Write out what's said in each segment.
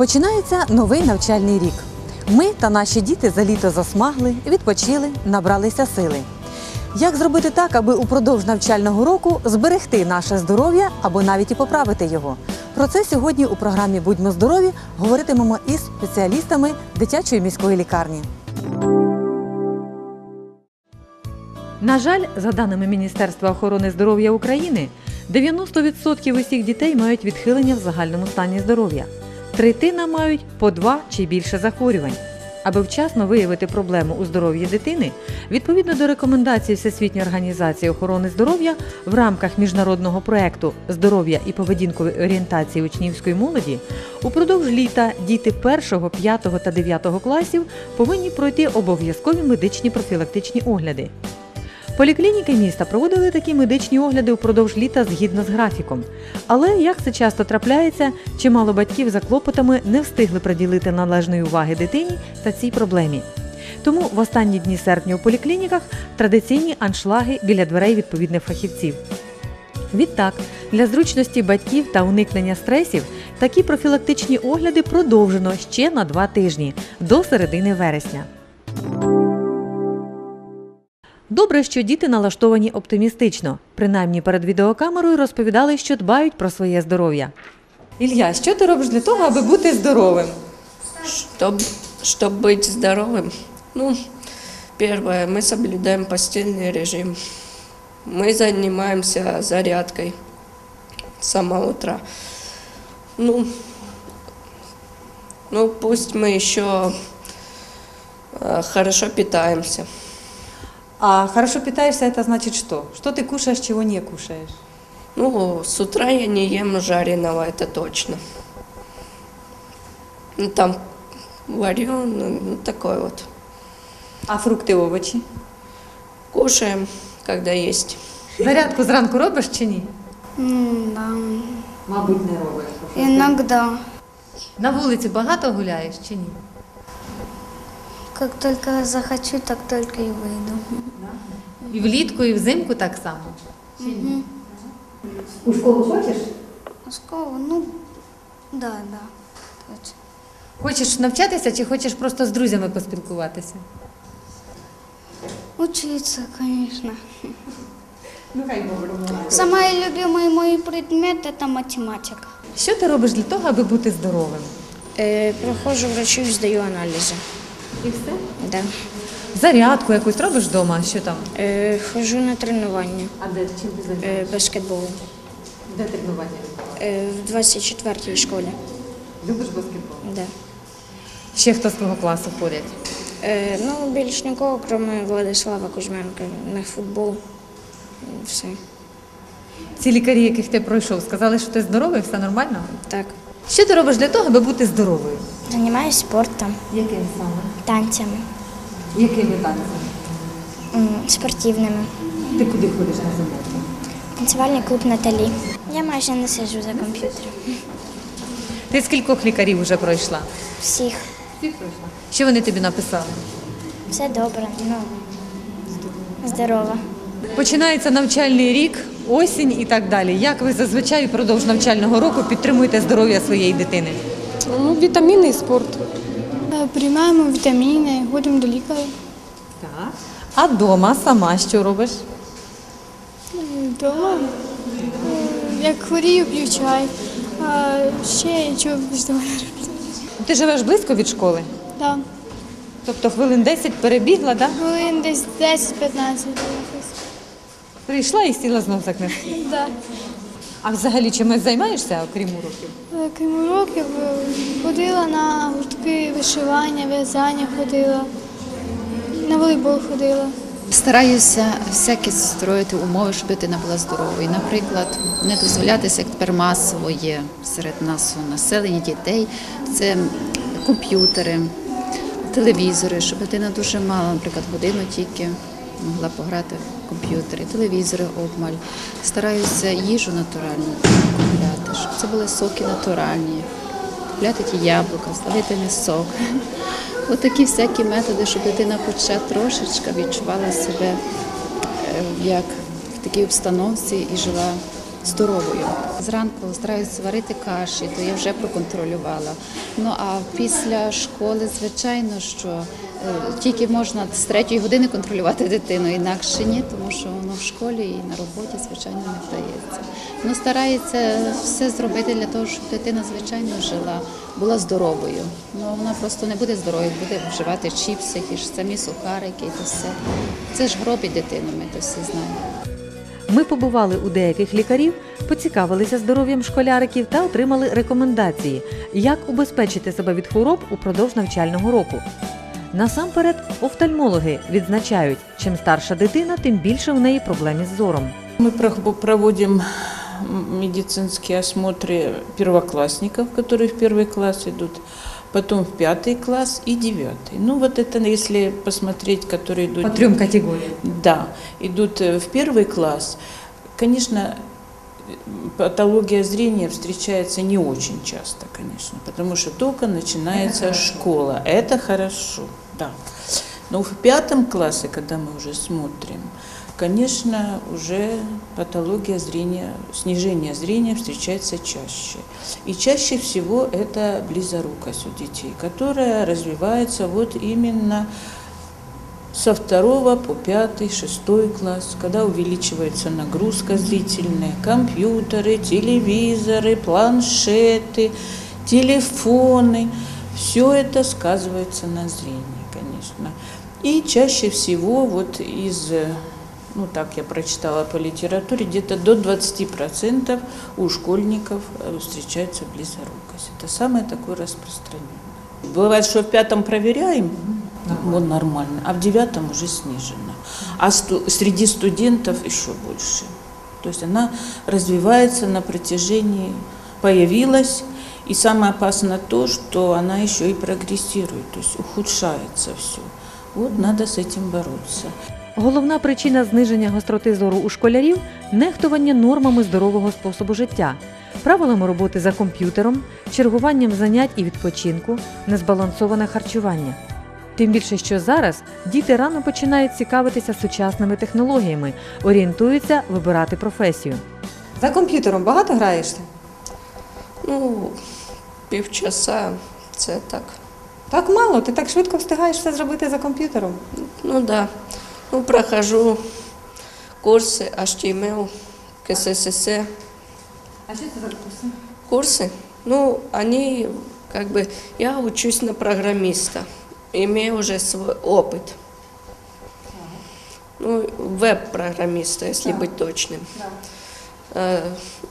Починається новий навчальний рік. Ми та наші діти за літо засмагли, відпочили, набралися сили. Як зробити так, аби упродовж навчального року зберегти наше здоров'я або навіть і поправити його? Про це сьогодні у програмі Будьмо здорові говоритимемо із спеціалістами дитячої міської лікарні. На жаль, за даними Міністерства охорони здоров'я України, 90% усіх дітей мають відхилення в загальному стані здоров'я. Третина мають по два чи більше захворювань. Аби вчасно виявити проблему у здоров'ї дитини, відповідно до рекомендацій Всесвітньої організації охорони здоров'я в рамках міжнародного проекту здоров'я і поведінкової орієнтації учнівської молоді, упродовж літа діти 1, 5 та 9 класів повинні пройти обов'язкові медичні профілактичні огляди. Поліклініки міста проводили такі медичні огляди впродовж літа згідно з графіком. Але, як це часто трапляється, чимало батьків за клопотами не встигли приділити належної уваги дитині та цій проблемі. Тому в останні дні серпня у поліклініках традиційні аншлаги біля дверей відповідних фахівців. Відтак, для зручності батьків та уникнення стресів такі профілактичні огляди продовжено ще на два тижні до середини вересня. Добре, що діти налаштовані оптимістично. Принаймні перед відеокамерою розповідали, що дбають про своє здоров'я. Ілля, що ти робиш для того, аби бути здоровим? Чтоб, чтоб быть здоровым, ну, первое, мы соблюдаем постельный режим. Мы занимаемся зарядкой с самого утра. Ну, ну пусть мы еще э, хорошо питаемся. А хорошо питаешься, это значит что? Что ты кушаешь, чего не кушаешь? Ну, с утра я не ем жареного, это точно. Ну, там вареный, ну, такой вот. А фрукти, овочі? Кушаем, когда есть. Зарядку зранку робиш чи ні? М, Да. Мабуть, не робиш. Иногда. На вулиці багато гуляєш чи ні? Как только захочу, так только и выйду. І влітку, і взимку так само. У школу хочеш? А школа, ну, да, да. Точно. Хочеш навчатися чи хочеш просто з друзями поспілкуватися? Учиться, конечно. Ну, хай Самый любимый мой предмет – это математика. Що ти робиш для того, аби бути здоровим? Е, Проходжу врачу і здаю аналізи. І все? Да. Зарядку якусь робиш вдома? Що там? Е, Ходжу на тренування А де чим ти е, займаєшся? баскетболу Де тренування? е, в 24-й школі. Любиш баскетбол? Да. Ще хто з твого класу ходять? Е, Ну, більш нікого, крім Владислава Кузьменка, на футбол. І Все. Ці лікарі, яких ти пройшов, сказали, що ти здоровий, все нормально? Так. Що ти робиш для того, аби бути здоровою? Займаюся спортом, Яким саме? танцями, Якими танцями? м, спортивними. Ти куди ходиш на заняття? Танцювальний клуб Наталі. Я майже не сиджу за комп'ютером. Ти скількох лікарів вже пройшла? Всіх. Всіх пройшла. Що вони тобі написали? Все добре, ну здорова. Починається навчальний рік, осінь і так далі. Як ви зазвичай впродовж навчального року підтримуєте здоров'я своєї дитини? Ну, вітаміни і спорт. Е, Приймаємо вітаміни, ходимо до лікаря. Так. А вдома сама що робиш? Вдома, е, як хворію, п'ю чай. А ще чого не роблю. Ти живеш близько від школи? Да. Тобто хвилин 10 перебігла, да? Хвилин десь 10-15 якось. Прийшла і сіла знов за книжку. Да. А взагалі чимось займаєшся, окрім уроків? Крім уроків, е, ходила на гуртки вишивання, в'язання ходила, на волейбол ходила. Стараюся всякі строїти умови, щоб дитина була здоровою. Наприклад, не дозволятися, як тепер масово є серед нас у населення дітей. Це комп'ютери, телевізори, щоб дитина дуже мала, наприклад, годину тільки могла пограти в комп'ютері, телевізори обмаль. Стараюся їжу натуральну купляти, щоб це були соки натуральні, купляти ті яблука, славительний сок. Отакі всякі методи, щоб дитина хоча трошечки відчувала себе е, як в такій обстановці і жила здоровою. Зранку стараюся варити каші, то я вже проконтролювала. Ну а після школи, звичайно, що тільки можна з третьої години контролювати дитину, інакше ні, тому що воно в школі і на роботі, звичайно, не вдається. Ну, старається все зробити для того, щоб дитина, звичайно, жила, була здоровою. Ну вона просто не буде здоровою, буде вживати чіпси, ті ж самі сухарики, і то все. Це ж гробить дитину, ми то всі знаємо. Ми побували у деяких лікарів, поцікавилися здоров'ям школяриків та отримали рекомендації, як убезпечити себе від хвороб упродовж навчального року. Насамперед, офтальмологи відзначають, чим старша дитина, тим більше в неї проблем із зором. Мы прох- проводим м, медицинские осмотры первоклассников, которые в первый класс идут, потом в пятый класс и девятый. Ну вот это, если посмотреть, которые идут... По трьом категоріям. Да, идут э, в первый класс. Конечно, э, патология зрения встречается не очень часто, конечно, потому что только начинается школа. Это хорошо, да. Но в пятом классе, когда мы уже смотрим, конечно, уже патология зрения, снижение зрения встречается чаще. И чаще всего это близорукость у детей, которая развивается вот именно со второго по пятый, шестой класс, когда увеличивается нагрузка зрительная, компьютеры, телевизоры, планшеты, телефоны, все это сказывается на зрении, конечно. И чаще всего вот из, э, ну так я прочитала по литературе, где-то до 20% у школьников э, встречается близорукость. Это самое такое распространенное. Бывает, что в пятом проверяем, вот нормально, а в девятом уже снижено. А сту- среди студентов еще больше. То есть она развивается на протяжении, появилась, и самое опасное то, что она еще и прогрессирует, то есть ухудшается все. Вот надо с этим бороться. Головна причина зниження гостроти зору у школярів нехтування нормами здорового способу життя, правилами роботи за комп'ютером, чергуванням занять і відпочинку, незбалансоване харчування. Тим більше, що зараз діти рано починають цікавитися сучасними технологіями, орієнтуються вибирати професію. За комп'ютером багато граєшся? Ну, півчаса це так. Так мало, ти так швидко встигаєш все зробити за комп'ютером. Ну да. Ну, прохожу курсы HTML, КССС. А що це за курси? Курсы, ну, они как бы, я учусь на программиста, имею уже свой опыт. Ну, веб-программиста, если быть точным. Э,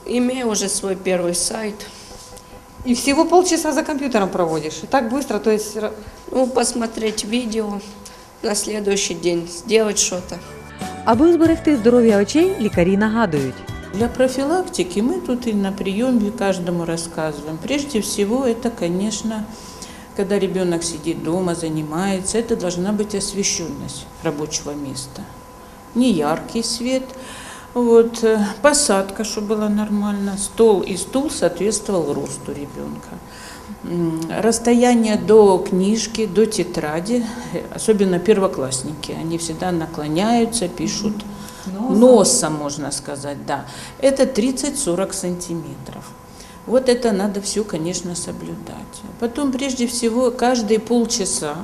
Имею уже свой первый сайт. І всього полчаса за комп'ютером проводиш. І так швидко, то есть... ра- Ну, посмотреть видео на следующий день, сделать что-то. Аби зберегти здоров'я очей, лікарі нагадують. Для профилактики мы тут и на приеме каждому рассказываем. Прежде всего, это, конечно, когда ребенок сидит дома, занимается, это должна быть освещенность рабочего места. Не яркий свет, вот, э, посадка, чтобы была нормально, стол и стул соответствовал росту ребенка. Расстояние до книжки, до тетради, э, особенно первоклассники, они всегда наклоняются, пишут носом, можно сказать, да. Это 30-40 сантиметров. Вот это надо все, конечно, соблюдать. Потом, прежде всего, каждые полчаса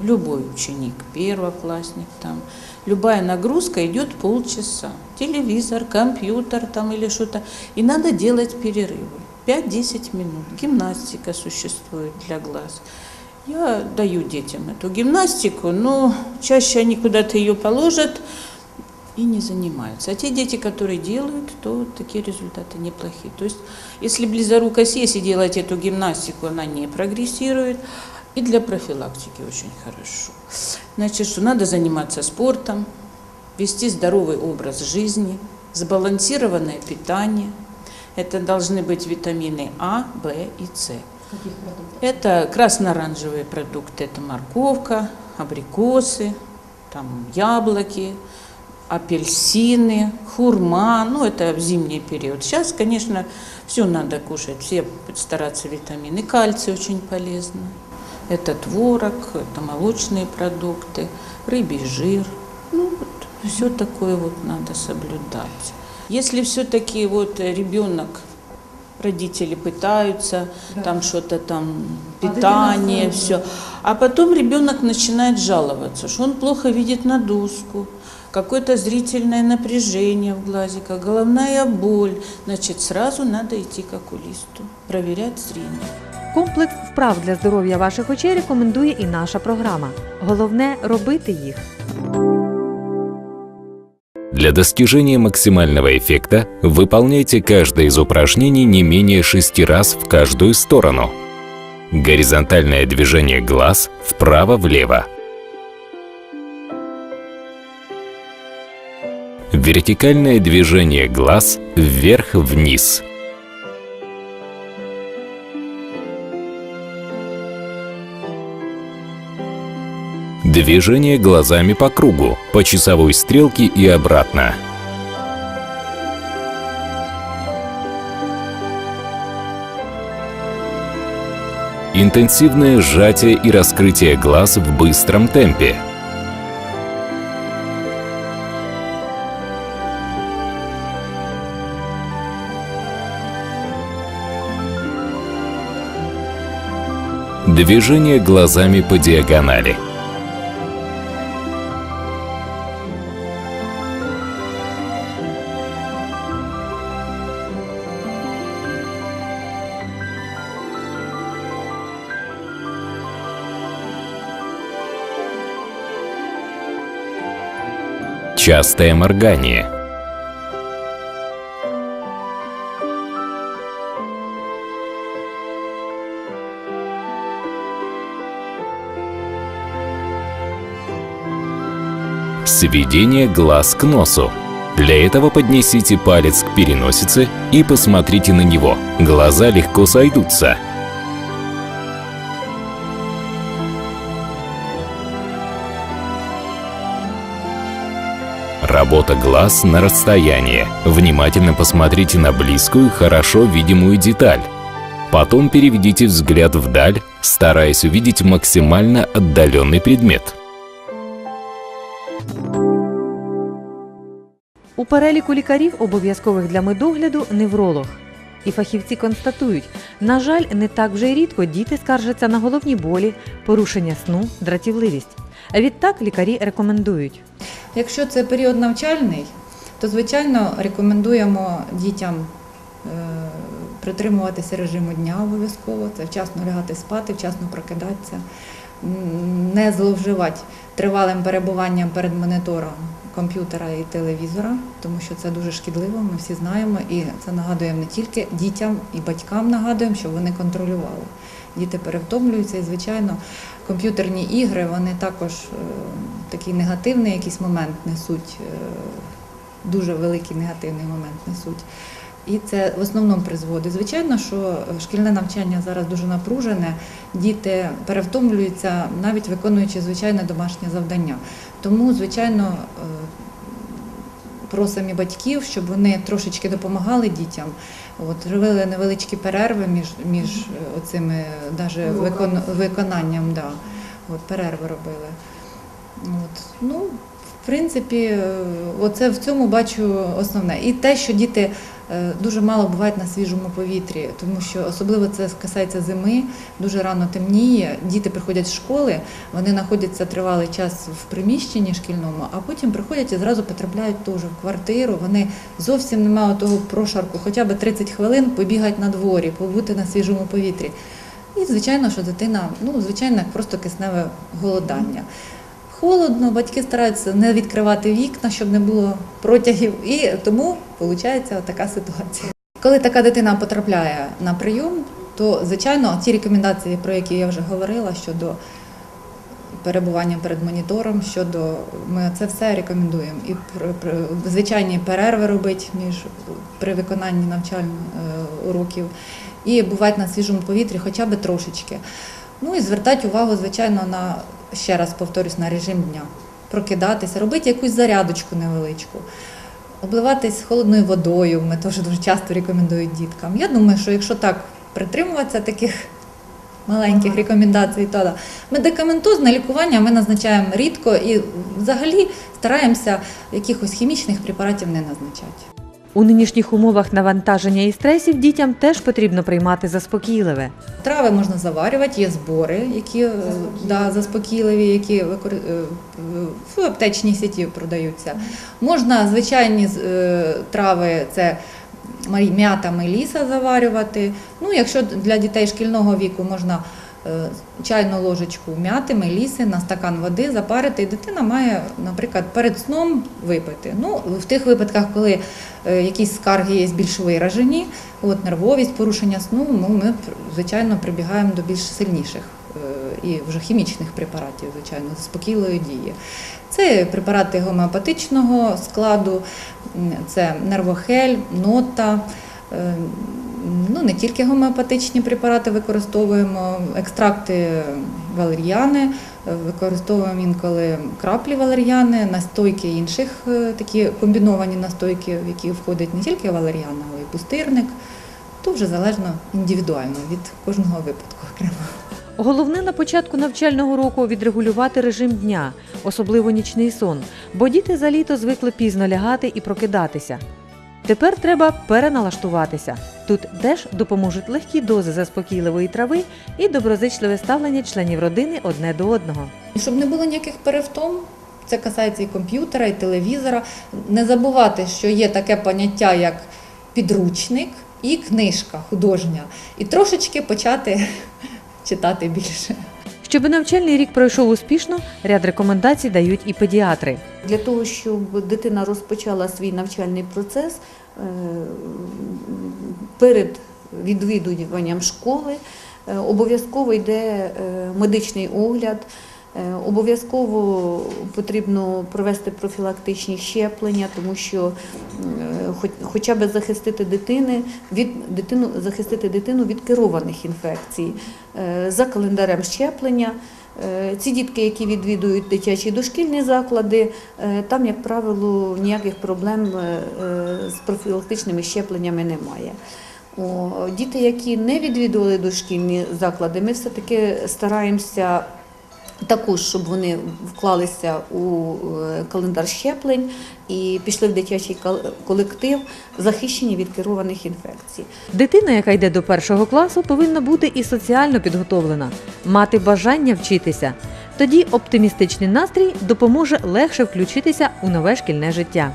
любой ученик, первоклассник, там, любая нагрузка идет полчаса. Телевизор, компьютер там или что-то. И надо делать перерывы. 5-10 минут. Гимнастика существует для глаз. Я даю детям эту гимнастику, но чаще они куда-то ее положат и не занимаются. А те дети, которые делают, то такие результаты неплохие. То есть, если близорукость есть и делать эту гимнастику, она не прогрессирует, и для профилактики очень хорошо. Значит, что надо заниматься спортом, вести здоровый образ жизни, сбалансированное питание. Это должны быть витамины А, В и С. Это красно-оранжевые продукты, это морковка, абрикосы, там яблоки, апельсины, хурма, ну это в зимний период. Сейчас, конечно, все надо кушать, все стараться витамины. Кальций очень полезно. Это творог, это молочные продукты, рыбий жир. Ну вот все такое вот надо соблюдать. Если все-таки вот ребенок, родители пытаются, там что-то там, питание, все, а потом ребенок начинает жаловаться, что он плохо видит на доску, какое-то зрительное напряжение в глазиках, головная боль, значит, сразу надо идти к окулисту, проверять зрение. Комплекс вправ для здоров'я ваших очей рекомендує і наша програма. Головне робити їх. Для достижения максимального эффекта выполняйте каждое из упражнений не менее шести раз в каждую сторону. Горизонтальное движение глаз вправо-влево. Вертикальное движение глаз вверх-вниз. Движение глазами по кругу, по часовой стрелке и обратно. Интенсивное сжатие и раскрытие глаз в быстром темпе. Движение глазами по диагонали. Частое моргание. Сведение глаз к носу. Для этого поднесите палец к переносице и посмотрите на него. Глаза легко сойдутся. Работа глаз на расстояние. Внимательно посмотрите на близкую, хорошо видимую деталь. Потом переведите взгляд вдаль, стараясь увидеть максимально отдаленный предмет. Переліку лікарів, обов'язкових для медогляду, невролог. І фахівці констатують, на жаль, не так вже й рідко діти скаржаться на головні болі, порушення сну, дратівливість. Відтак лікарі рекомендують. Якщо це період навчальний, то звичайно рекомендуємо дітям е, притримуватися режиму дня обов'язково, це вчасно лягати спати, вчасно прокидатися, не зловживати тривалим перебуванням перед монітором комп'ютера і телевізора, тому що це дуже шкідливо, ми всі знаємо, і це нагадуємо не тільки дітям і батькам нагадуємо, щоб вони контролювали. Діти перевтомлюються і, звичайно, комп'ютерні ігри вони також е, такий негативний якийсь момент несуть, е, дуже великий негативний момент несуть. І це в основному призводить. Звичайно, що шкільне навчання зараз дуже напружене, діти перевтомлюються, навіть виконуючи звичайне домашнє завдання. Тому, звичайно, е, просимо і батьків, щоб вони трошечки допомагали дітям. От робили невеличкі перерви між між е, оцими даже викон, виконанням, да. От перерви робили. От. Ну, в принципі, е, оце в цьому бачу основне. І те, що діти е, дуже мало бувають на свіжому повітрі, тому що особливо це касається зими, дуже рано темніє. Діти приходять з школи, вони знаходяться тривалий час в приміщенні шкільному, а потім приходять і зразу потрапляють теж в квартиру. Вони зовсім не мають того прошарку, хоча б 30 хвилин побігати на дворі, побути на свіжому повітрі. І звичайно, що дитина, ну звичайно, просто кисневе голодання. Холодно, батьки стараються не відкривати вікна, щоб не було протягів, і тому виходить така ситуація. Коли така дитина потрапляє на прийом, то звичайно ті рекомендації, про які я вже говорила, щодо перебування перед монітором, щодо ми це все рекомендуємо. І звичайні перерви робити між при виконанні навчальних е, уроків, і бувати на свіжому повітрі хоча б трошечки. Ну і звертати увагу, звичайно, на ще раз повторюсь, на режим дня. Прокидатися, робити якусь зарядочку невеличку, обливатись холодною водою. Ми теж дуже часто рекомендують діткам. Я думаю, що якщо так притримуватися таких маленьких рекомендацій, то да. медикаментозне лікування ми назначаємо рідко і взагалі стараємося якихось хімічних препаратів не назначати. У нинішніх умовах навантаження і стресів дітям теж потрібно приймати заспокійливе. Трави можна заварювати, є збори, які е, да, заспокійливі, які викор... е, в аптечній сіті продаються. Можна звичайні е, трави, це май- м'ята меліса заварювати. Ну, якщо для дітей шкільного віку можна чайну ложечку м'яти, меліси на стакан води запарити, і дитина має, наприклад, перед сном випити. Ну, в тих випадках, коли е, якісь скарги є більш виражені, от нервовість, порушення сну, ну, ми звичайно прибігаємо до більш сильніших е, і вже хімічних препаратів, звичайно, заспокійливої дії. Це препарати гомеопатичного складу, це нервохель, нота. Е, Ну, не тільки гомеопатичні препарати використовуємо, екстракти валер'яни, е, використовуємо інколи краплі валер'яни, настойки інших, е, такі комбіновані настойки, в які входить не тільки валер'яна, але й пустирник. То вже залежно індивідуально від кожного випадку окремо. Головне на початку навчального року відрегулювати режим дня, особливо нічний сон, бо діти за літо звикли пізно лягати і прокидатися. Тепер треба переналаштуватися. Тут теж допоможуть легкі дози заспокійливої трави і доброзичливе ставлення членів родини одне до одного. Щоб не було ніяких перевтом, це касається і комп'ютера, і телевізора. Не забувати, що є таке поняття, як підручник і книжка художня, і трошечки почати читати більше. Щоб навчальний рік пройшов успішно, ряд рекомендацій дають і педіатри. Для того, щоб дитина розпочала свій навчальний процес е, перед відвідуванням школи, е, обов'язково йде е, медичний огляд. Е, Обов'язково потрібно провести профілактичні щеплення, тому що е, хоча б захистити дитини від дитину, захистити дитину від керованих інфекцій Е, за календарем щеплення. Ці дітки, які відвідують дитячі дошкільні заклади, там, як правило, ніяких проблем з профілактичними щепленнями немає. Діти, які не відвідували дошкільні заклади, ми все-таки стараємося також, щоб вони вклалися у е, календар щеплень і пішли в дитячий кол- колектив, захищені від керованих інфекцій. Дитина, яка йде до першого класу, повинна бути і соціально підготовлена, мати бажання вчитися. Тоді оптимістичний настрій допоможе легше включитися у нове шкільне життя.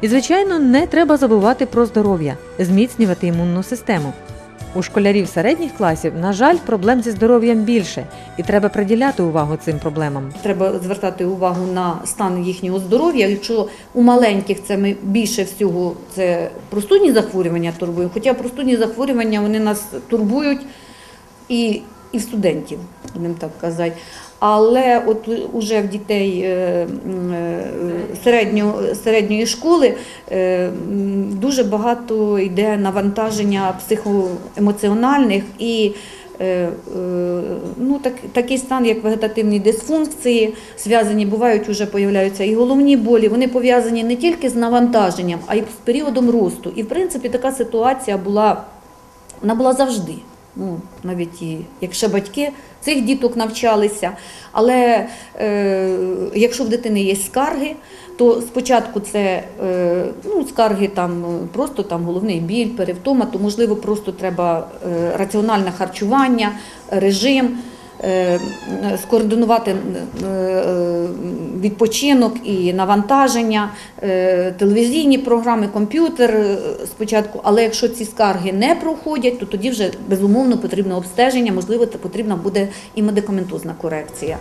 І, звичайно, не треба забувати про здоров'я, зміцнювати імунну систему. У школярів середніх класів, на жаль, проблем зі здоров'ям більше, і треба приділяти увагу цим проблемам. Треба звертати увагу на стан їхнього здоров'я. Якщо у маленьких це ми більше всього це простудні захворювання турбуємо, хоча простудні захворювання вони нас турбують і, і в студентів, будемо так казати. Але от уже в дітей е, е, середньо, середньої школи е, дуже багато йде навантаження психоемоціональних і ну, так, такий стан, як вегетативні дисфункції, зв'язані, бувають, вже появляються і головні болі. Вони пов'язані не тільки з навантаженням, а й з періодом росту. І в принципі така ситуація була, вона була завжди. Ну, навіть і якщо батьки цих діток навчалися. Але е, якщо в дитини є скарги, то спочатку це е, ну, скарги там е, просто там головний біль, перевтома, то можливо просто треба е, раціональне харчування, режим. Е, Скоординувати е, відпочинок і навантаження, е, телевізійні програми, комп'ютер спочатку. Але якщо ці скарги не проходять, то тоді вже безумовно потрібно обстеження, можливо, потрібна буде і медикаментозна корекція.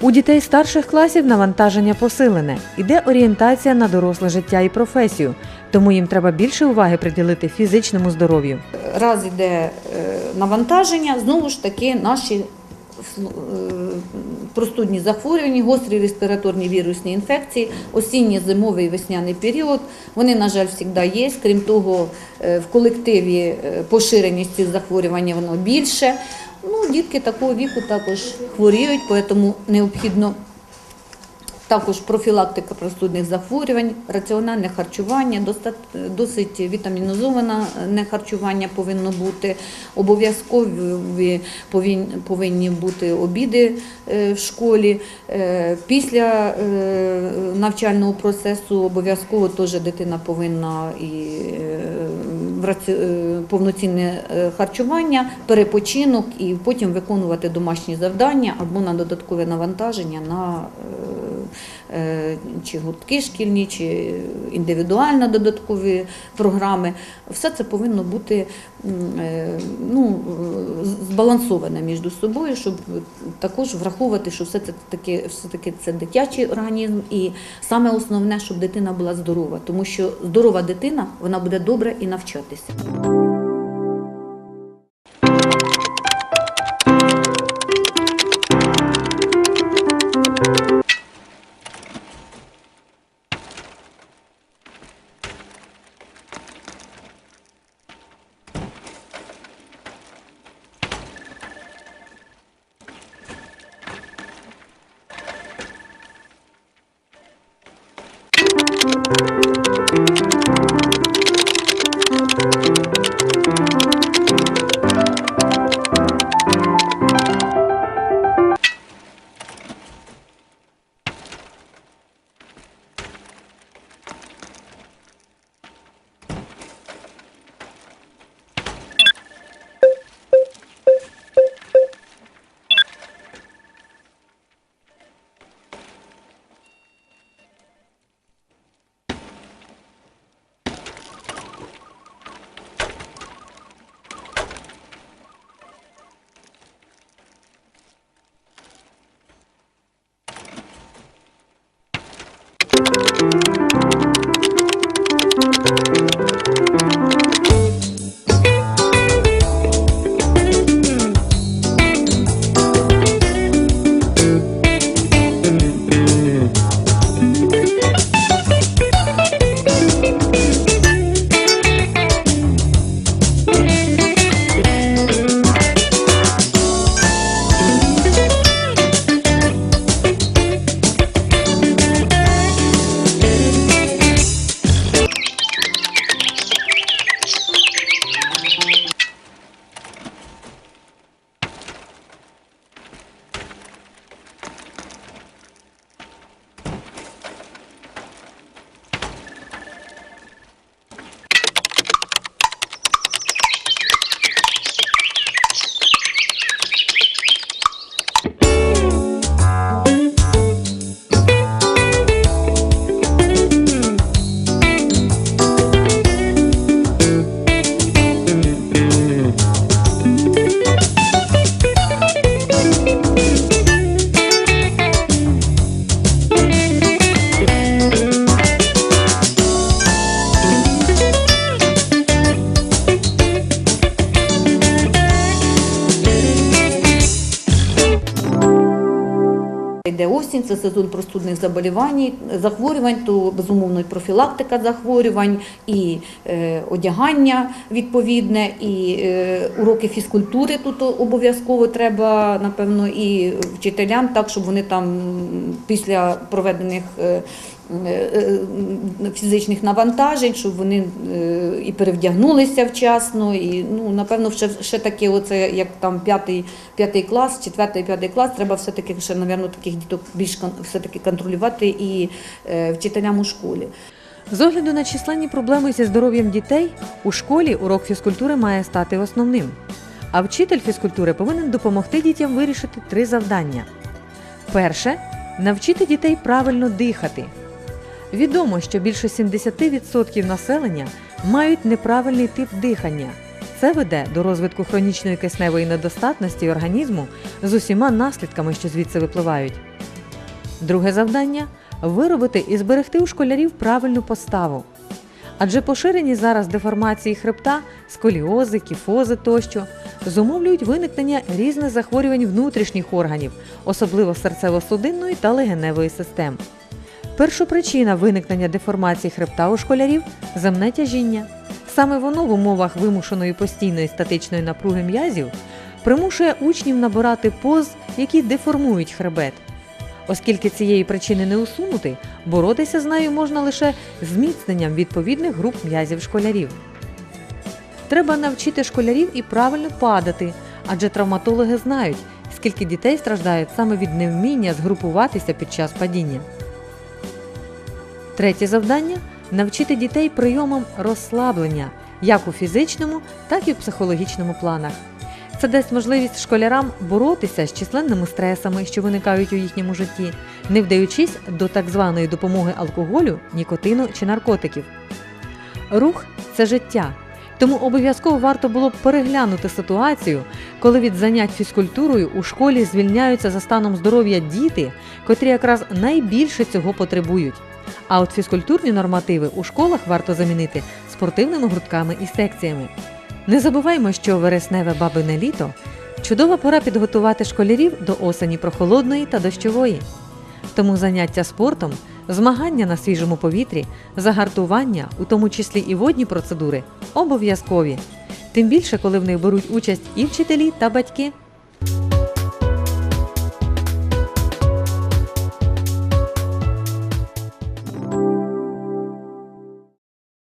У дітей старших класів навантаження посилене, іде орієнтація на доросле життя і професію, тому їм треба більше уваги приділити фізичному здоров'ю. Раз іде навантаження, знову ж таки наші простудні захворювання, гострі респіраторні вірусні інфекції, осінній, зимовий, весняний період. Вони, на жаль, завжди є. Крім того, е, в колективі е, поширеність цих захворювань воно більше. Ну, дітки такого віку також хворіють, тому необхідно Також профілактика простудних захворювань, раціональне харчування, досить вітамінізоване харчування повинно бути. Обов'язкові повинні бути обіди е, в школі. Е, Після е, навчального процесу обов'язково теж дитина повинна і е, е, повноцінне е, харчування, перепочинок і потім виконувати домашні завдання або на додаткове навантаження на е, е, чи гуртки шкільні, чи індивідуально додаткові програми. Все це повинно бути е, ну, збалансоване між собою, щоб також враховувати, що все це таки, все таки це дитячий організм, і саме основне, щоб дитина була здорова, тому що здорова дитина вона буде добре і навчатися. Йде осінь, це сезон простудних заболівань, захворювань, то безумовно і профілактика захворювань, і е, одягання відповідне, і е, уроки фізкультури тут обов'язково треба, напевно, і вчителям, так щоб вони там після проведених е, фізичних навантажень, щоб вони е, і перевдягнулися вчасно, і ну напевно, ще, ще таке, оце як там п'ятий, п'ятий клас, четвертий, п'ятий клас, треба все-таки ще, напевно, таких діток більш все-таки контролювати і е, вчителям у школі. З огляду на численні проблеми зі здоров'ям дітей, у школі урок фізкультури має стати основним. А вчитель фізкультури повинен допомогти дітям вирішити три завдання. Перше навчити дітей правильно дихати. Відомо, що більше 70% населення мають неправильний тип дихання. Це веде до розвитку хронічної кисневої недостатності організму з усіма наслідками, що звідси випливають. Друге завдання виробити і зберегти у школярів правильну поставу. Адже поширені зараз деформації хребта, сколіози, кіфози тощо зумовлюють виникнення різних захворювань внутрішніх органів, особливо серцево-судинної та легеневої систем. Першопричина виникнення деформації хребта у школярів земне тяжіння. Саме воно в умовах вимушеної постійної статичної напруги м'язів примушує учнів набирати поз, які деформують хребет. Оскільки цієї причини не усунути, боротися з нею можна лише зміцненням відповідних груп м'язів школярів. Треба навчити школярів і правильно падати, адже травматологи знають, скільки дітей страждають саме від невміння згрупуватися під час падіння. Третє завдання навчити дітей прийомам розслаблення як у фізичному, так і в психологічному планах. Це дасть можливість школярам боротися з численними стресами, що виникають у їхньому житті, не вдаючись до так званої допомоги алкоголю, нікотину чи наркотиків. Рух це життя. Тому обов'язково варто було б переглянути ситуацію, коли від занять фізкультурою у школі звільняються за станом здоров'я діти, котрі якраз найбільше цього потребують. А от фізкультурні нормативи у школах варто замінити спортивними гуртками і секціями. Не забуваймо, що вересневе бабине літо чудова пора підготувати школярів до осені прохолодної та дощової. Тому заняття спортом, змагання на свіжому повітрі, загартування, у тому числі і водні процедури, обов'язкові. Тим більше, коли в них беруть участь і вчителі та батьки.